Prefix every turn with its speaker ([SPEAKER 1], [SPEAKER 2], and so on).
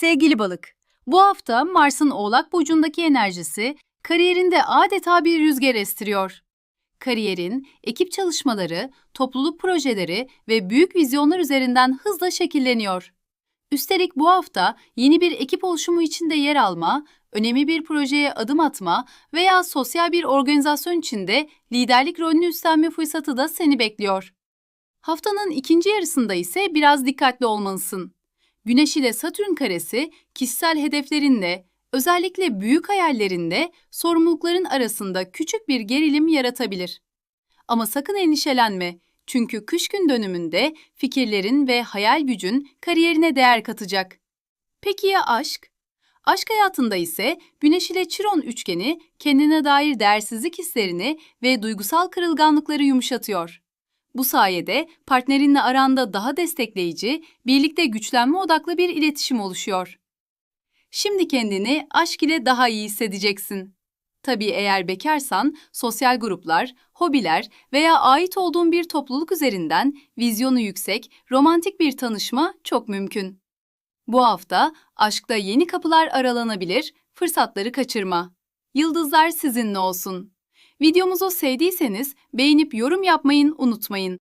[SPEAKER 1] Sevgili balık, bu hafta Mars'ın Oğlak Burcu'ndaki enerjisi kariyerinde adeta bir rüzgar estiriyor. Kariyerin, ekip çalışmaları, topluluk projeleri ve büyük vizyonlar üzerinden hızla şekilleniyor. Üstelik bu hafta yeni bir ekip oluşumu içinde yer alma, önemli bir projeye adım atma veya sosyal bir organizasyon içinde liderlik rolünü üstlenme fırsatı da seni bekliyor. Haftanın ikinci yarısında ise biraz dikkatli olmalısın. Güneş ile Satürn karesi kişisel hedeflerinle, özellikle büyük hayallerinde sorumlulukların arasında küçük bir gerilim yaratabilir. Ama sakın endişelenme. Çünkü kış gün dönümünde fikirlerin ve hayal gücün kariyerine değer katacak. Peki ya aşk? Aşk hayatında ise Güneş ile Chiron üçgeni kendine dair değersizlik hislerini ve duygusal kırılganlıkları yumuşatıyor. Bu sayede partnerinle aranda daha destekleyici, birlikte güçlenme odaklı bir iletişim oluşuyor. Şimdi kendini aşk ile daha iyi hissedeceksin. Tabii eğer bekarsan sosyal gruplar, hobiler veya ait olduğun bir topluluk üzerinden vizyonu yüksek, romantik bir tanışma çok mümkün. Bu hafta aşkta yeni kapılar aralanabilir, fırsatları kaçırma. Yıldızlar sizinle olsun. Videomuzu sevdiyseniz beğenip yorum yapmayı unutmayın.